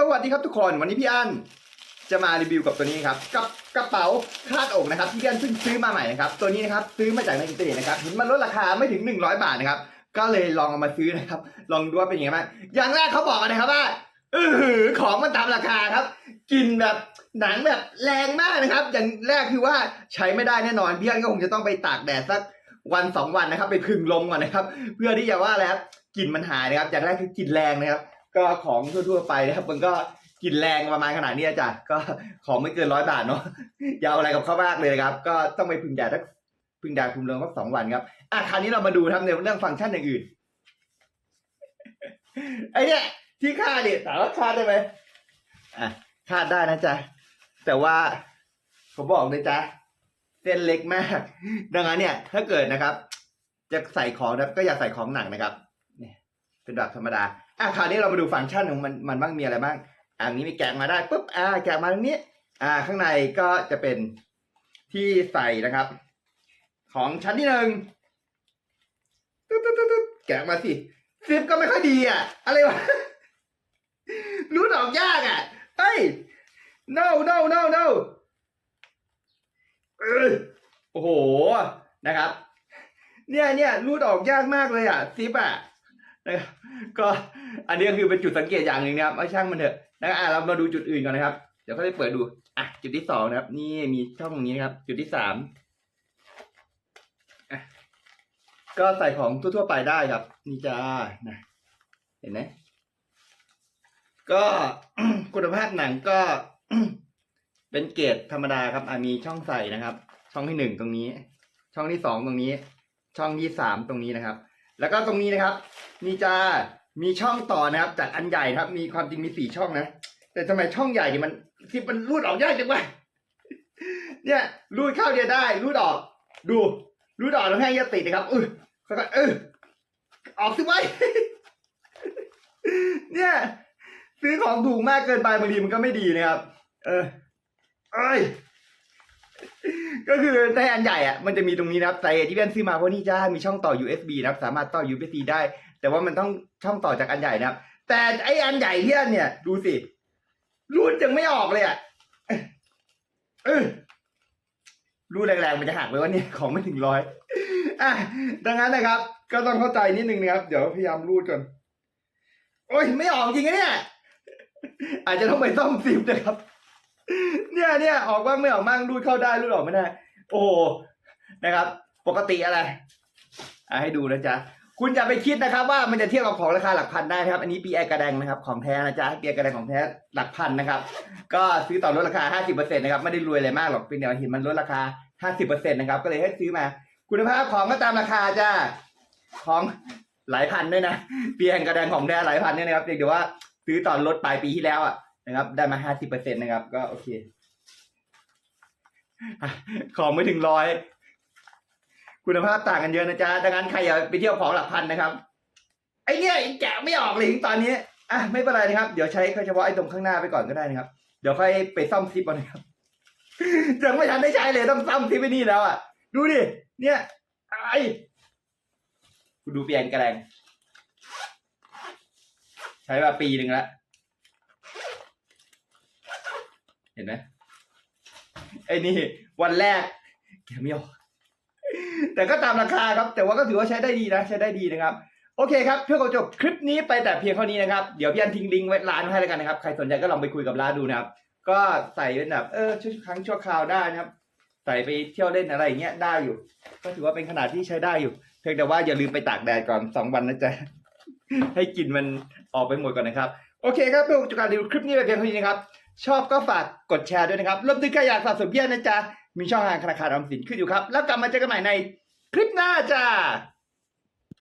สวัสดีครับทุกคนวันนี้พี่อั้นจะมารีวิวกับตัวนี้ครับกับกระเป๋าคาดอกนะครับที่พี่อั้นเพิ่งซื้อมาใหม่นะครับตัวนี้นะครับซื้อมาจากในอินเทอร์เน็ตนะครับเห็นมันลดราคาไม่ถึง 100 บาทนะครับก็เลยลองเอามาซื้อนะครับ ลองดูว่าเป็นยังไงบ้างอย่างแรกเขาบอกนะครับว่าเออของมันตามราคาครับกลินแบบหนังแบบแรงมากนะครับ อย่างแรกคือว่าใช้ไม่ได้แน่นอนพี่อั้นก็คงจะต้องไปตากแดดสักวันสองวันนะครับ ไปพึ่งลมก่อนนะครับ เพื่อที่จะว่าแล้วกลิ่นมันหายนะครับ อย่างแรกคือกลิ่นแรงนะครับ ก็ของทั่วๆไปนะครับมันก็กินแรงประมาณขนาดนี้อะจ้ะก็ของไม่เกินร้อยบาทเนาะอยาวอะไรกับเขามากเลยนะครับ ก็ต้องไปพึ่งแดดสักพึ่งแดดคุมเลมสักสองวันครับอะคราวนี้เรามาดูครับในเรื่องฟังก์ชันอย่างอื่นไอเนี่ยที่คาดเนี่ยถามว่าคาดได้ไหมอะคาดได้นะจ๊ะแต่ว่าผมบอกเลยจ้ะเส้นเล็กมาก ดังนั้นเนี่ย ถ้าเกิดนะครับ จะใส่ของนะก็อย่าใส่ของหนักนะครับเนี่ยเป็นแบบธรรมดา อะคราวนี้เรามาดูฟังก์ชันของมันมันบ้างมีอะไรบ้างอะอันนี้มีแกะมาได้ปุ๊บอ่าแกะมาตรงนี้ อ่า ข้างในก็จะเป็นที่ใส่นะครับ ของชั้นที่หนึ่งตึ๊ดตึ๊ดตึ๊ดแกะมาสิซิปก็ไม่ค่อยดีอะ อะไรวะรูดออกยากอะเอ้ย no no no no เออโอ้โหนะครับ เนี่ยเนี่ยรูดออกยากมากเลยอะซิปอะ นะครับก็อันนี้ก็คือเป็นจุดสังเกตอย่างหนึ่งนะครับเอาช่างมันเถอะนะครับอะเรามาดูจุดอื่นก่อนนะครับ เดี๋ยวเขาไปเปิดดูอะจุดที่สองนะครับ นี่มีช่องตรงนี้นะครับ จุดที่สามอะก็ใส่ของทั่วๆไปได้ครับ นี่จ้านะเห็นไหมก็คุณภาพหนังก็เป็นเกรดธรรมดาครับอะมีช่องใส่นะครับ ช่องที่หนึ่งตรงนี้ ช่องที่สองตรงนี้ ช่องที่สามตรงนี้นะครับ แล้วก็ตรงนี้นะครับ มีจะมีช่องต่อนะครับ จากอันใหญ่ครับ มีความจริงมีสี่ช่องนะ แต่ทำไมช่องใหญ่เนี่ยมันที่มันรูดออกยากจังวะเนี่ยรูดเข้าเดียวได้ รูดออก ดูรูดออกแล้วแห้งจะติดนะครับเออค่อเออออกสิไว้เนี่ยซื้อของถูกมากเกินไปบางทีมันก็ไม่ดีนะครับ เออเอ้ยก็คือในอันใหญ่อะมันจะมีตรงนี้นะครับแต่ที่เพื่อนซื้อมาเพราะนี่จ้ามีช่องต่อ USB นะครับ สามารถต่อ USB ได้ แต่ว่ามันต้องช่องต่อจากอันใหญ่นะครับ แต่ไออันใหญ่ที่อันเนี่ย ดูสิรูดยังไม่ออกเลยอะเออรูดแรงๆมันจะหักไปว่าเนี่ยของไม่ถึงร้อยอะดังนั้นนะครับ ก็ต้องเข้าใจนิดนึงนะครับ เดี๋ยวพยายามรูดก่อนโอ้ยไม่ออกจริงนะเนี่ยอาจจะต้องไปซ่อมซิปนะครับ เนี่ยเนี่ยออกบ้างไม่ออกบ้างรูดเข้าได้รูดออกไม่ได้ โอ้โหนะครับ ปกติอะไรอะให้ดูนะจ๊ะ คุณอย่าไปคิดนะครับว่ามันจะเทียบกับของราคาหลักพันได้นะครับ อันนี้ปีไอกระแดงนะครับของแท้นะจ๊ะปีไอกระแดงของแท้หลักพันนะครับ ก็ซื้อต่อลดราคา 50%นะครับไม่ได้รวยอะไรมากหรอกเป็นเดี๋ยวเห็นมันลดราคา 50%นะครับก็เลยให้ซื้อมา คุณภาพของก็ตามราคาจ้าของหลายพันด้วยนะปีแห่งกระแดงของแท้หลายพันเนี่ยนะครับเพียงแต่ว่าซื้อตอนลดปลายปีที่แล้วอะนะครับ ได้มา 50%นะครับ ก็โอเคของไม่ถึงร้อย คุณภาพต่างกันเยอะนะจ๊ะดังนั้นใครอย่าไปเที่ยวของหลักพันนะครับ ไอเนี่ยยังแกะไม่ออกเลยตอนนี้ อะไม่เป็นไรนะครับ เดี๋ยวใช้เฉพาะไอ้ตรงข้างหน้าไปก่อนก็ได้นะครับ เดี๋ยวค่อยไปซ่อมซิปเอานะครับ ยังไม่ทันได้ใช้เลยต้องซ่อมซิปไปนี่แล้วอะ ดูดิ เนี่ยไอคุณดูเปลี่ยนกระแดงใช้มาปีหนึ่งแล้ว เห็นไหมไอ้นี่วันแรกแกไม่ออก แต่ก็ตามราคาครับ แต่ว่าก็ถือว่าใช้ได้ดีนะ ใช้ได้ดีนะครับ โอเคครับ เพื่อจบคลิปนี้ไปแต่เพียงเท่านี้นะครับ เดี๋ยวพี่อันทิ้งลิงก์ไว้ร้านให้แล้วกันนะครับ ใครสนใจก็ลองไปคุยกับร้านดูนะครับ ก็ใส่เป็นแบบเออชั่วครั้งชั่วคราวได้นะครับ ใส่ไปเที่ยวเล่นอะไรอย่างเงี้ยได้อยู่ ก็ถือว่าเป็นขนาดที่ใช้ได้อยู่ เพียงแต่ว่าอย่าลืมไปตากแดดก่อนสองวันนะจ๊ะ ให้กลิ่นมันออกไปหมดก่อนนะครับ โอเคครับเพื่อจบการรีวิวคลิปนี้ไปเพียงเท่านี้นะครับชอบก็ฝากกดแชร์ด้วยนะครับรวมถึงใครอยากสะสมเบี้ยนะจ๊ะ มีช่องทางธนาคารออมสินขึ้นอยู่ครับ แล้วกลับมาเจอกันใหม่ใน ลิปหน้าจ้า